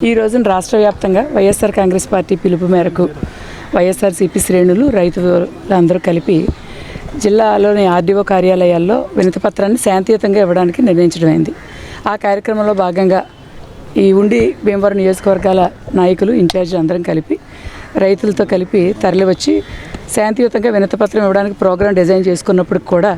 ఈ రోజున రాష్ట్ర వ్యాప్తంగా వైఎస్ఆర్ కాంగ్రెస్ పార్టీ పిలుపు మేరకు వైఎస్ఆర్సీపీ శ్రేణులు రైతులందరూ కలిపి జిల్లాలోని ఆర్డీఓ కార్యాలయాల్లో వినతిపత్రాన్ని శాంతియుతంగా ఇవ్వడానికి నిర్ణయించడమైంది ఆ కార్యక్రమంలో భాగంగా ఈ ఉండి భీమవరం నియోజకవర్గాల నాయకులు ఇన్ఛార్జ్ అందరం కలిపి రైతులతో కలిపి తరలివచ్చి శాంతియుతంగా వినతిపత్రం ఇవ్వడానికి ప్రోగ్రాం డిజైన్ చేసుకున్నప్పుడు కూడా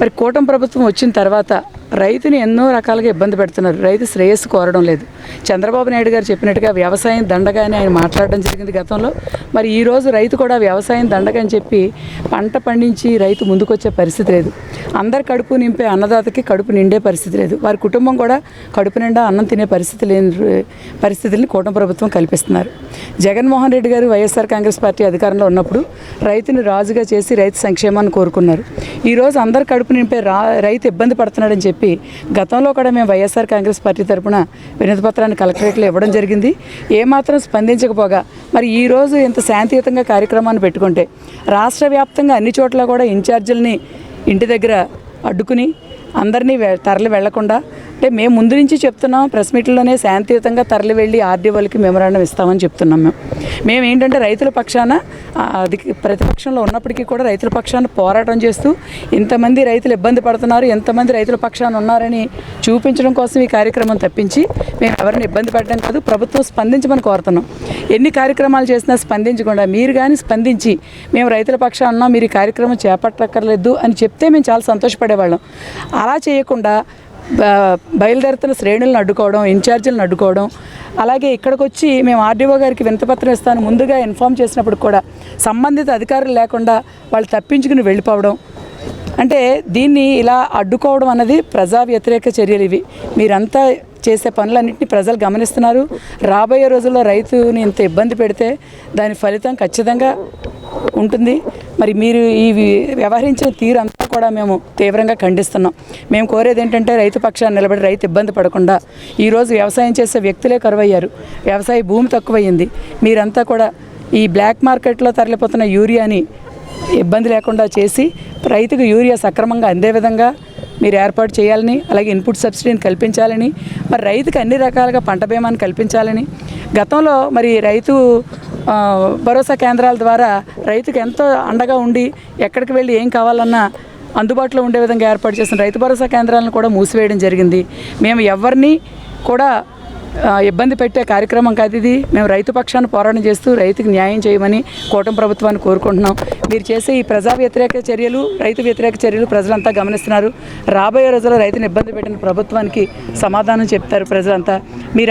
మరి కూటమి ప్రభుత్వం వచ్చిన తర్వాత రైతుని ఎన్నో రకాలుగా ఇబ్బంది పెడుతున్నారు. రైతు శ్రేయస్సు కోరడం లేదు. చంద్రబాబు నాయుడు గారు చెప్పినట్టుగా వ్యవసాయం దండగా అని ఆయన మాట్లాడడం జరిగింది గతంలో. మరి ఈరోజు రైతు కూడా వ్యవసాయం దండగా అని చెప్పి పంట పండించి రైతు ముందుకొచ్చే పరిస్థితి లేదు. అందరి కడుపు నింపే అన్నదాతకి కడుపు నిండే పరిస్థితి లేదు. వారి కుటుంబం కూడా కడుపు నిండా అన్నం తినే పరిస్థితి లేని పరిస్థితుల్ని కూటమి ప్రభుత్వం కల్పిస్తున్నారు. జగన్మోహన్ రెడ్డి గారు వైఎస్ఆర్ కాంగ్రెస్ పార్టీ అధికారంలో ఉన్నప్పుడు రైతుని రాజుగా చేసి రైతు సంక్షేమాన్ని కోరుకున్నారు. ఈరోజు అందరు కడుపు నింపే రా రైతు ఇబ్బంది పడుతున్నాడని చెప్పి గతంలో కూడా మేము వైఎస్ఆర్ కాంగ్రెస్ పార్టీ తరఫున వినతిపత్రాన్ని కలెక్టరేట్లో ఇవ్వడం జరిగింది. ఏమాత్రం స్పందించకపోగా మరి ఈరోజు ఇంత శాంతియుతంగా కార్యక్రమాన్ని పెట్టుకుంటే రాష్ట్ర వ్యాప్తంగా అన్ని చోట్ల కూడా ఇన్ఛార్జీలని ఇంటి దగ్గర అడ్డుకుని అందరినీ వె- తరలి వెళ్ళకుండా అంటే మేము ముందు నుంచి చెప్తున్నాం ప్రెస్ మీట్లోనే శాంతియుతంగా తరలి వెళ్ళి ఆర్డీఓలకి మెమరాండం ఇస్తామని చెప్తున్నాం మేము. మేము ఏంటంటే రైతుల పక్షాన అది ప్రతిపక్షంలో ఉన్నప్పటికీ కూడా రైతుల పక్షాన పోరాటం చేస్తూ ఇంతమంది రైతులు ఇబ్బంది పడుతున్నారు ఎంతమంది రైతుల పక్షాన ఉన్నారని చూపించడం కోసం ఈ కార్యక్రమం తప్పించి మేము ఎవరిని ఇబ్బంది పెట్టడం కాదు ప్రభుత్వం స్పందించమని కోరుతున్నాం. ఎన్ని కార్యక్రమాలు చేసినా స్పందించకుండా మీరు కానీ స్పందించి మేము రైతుల పక్షాన ఉన్నాం మీరు ఈ కార్యక్రమం చేపట్టక్కర్లేదు అని చెప్తే మేము చాలా సంతోషపడేవాళ్ళం. అలా చేయకుండా బయలుదేరుతున్న శ్రేణులను అడ్డుకోవడం ఇన్ఛార్జీలను అడ్డుకోవడం అలాగే ఇక్కడికి వచ్చి మేము ఆర్డీఓ గారికి వింతపత్రం ఇస్తాను ముందుగా ఇన్ఫామ్ చేసినప్పుడు కూడా సంబంధిత అధికారులు లేకుండా వాళ్ళు తప్పించుకుని వెళ్ళిపోవడం. అంటే దీన్ని ఇలా అడ్డుకోవడం అన్నది ప్రజా వ్యతిరేక చర్యలు ఇవి. మీరంతా చేసే పనులన్నింటినీ ప్రజలు గమనిస్తున్నారు. రాబోయే రోజుల్లో రైతుని ఇంత ఇబ్బంది పెడితే దాని ఫలితం ఖచ్చితంగా ఉంటుంది. మరి మీరు ఈ వ్యవహరించిన తీరు అంత కూడా మేము తీవ్రంగా ఖండిస్తున్నాం. మేము కోరేది ఏంటంటే రైతు పక్షాన్ని నిలబడి రైతు ఇబ్బంది పడకుండా ఈరోజు వ్యవసాయం చేసే వ్యక్తులే కరువయ్యారు. వ్యవసాయ భూమి తక్కువయ్యింది మీరంతా కూడా ఈ బ్లాక్ మార్కెట్లో తరలిపోతున్న యూరియాని ఇబ్బంది లేకుండా చేసి రైతుకు యూరియా సక్రమంగా అందే విధంగా మీరు ఏర్పాటు చేయాలని అలాగే ఇన్పుట్ సబ్సిడీని కల్పించాలని మరి రైతుకు అన్ని రకాలుగా పంట బీమాని కల్పించాలని గతంలో మరి రైతు భరోసా కేంద్రాల ద్వారా రైతుకు ఎంతో అండగా ఉండి ఎక్కడికి వెళ్ళి ఏం కావాలన్నా అందుబాటులో ఉండే విధంగా ఏర్పాటు చేసిన రైతు భరోసా కేంద్రాలను కూడా మూసివేయడం జరిగింది. మేము ఎవరిని కూడా ఇబ్బంది పెట్టే కార్యక్రమం కాదు ఇది. మేము రైతు పక్షాన్ని పోరాటం చేస్తూ రైతుకు న్యాయం చేయమని కూటమి ప్రభుత్వాన్ని కోరుకుంటున్నాం. మీరు చేసే ఈ ప్రజా వ్యతిరేక చర్యలు రైతు వ్యతిరేక చర్యలు ప్రజలంతా గమనిస్తున్నారు. రాబోయే రోజుల్లో రైతుని ఇబ్బంది పెట్టిన ప్రభుత్వానికి సమాధానం చెప్తారు ప్రజలంతా. మీరు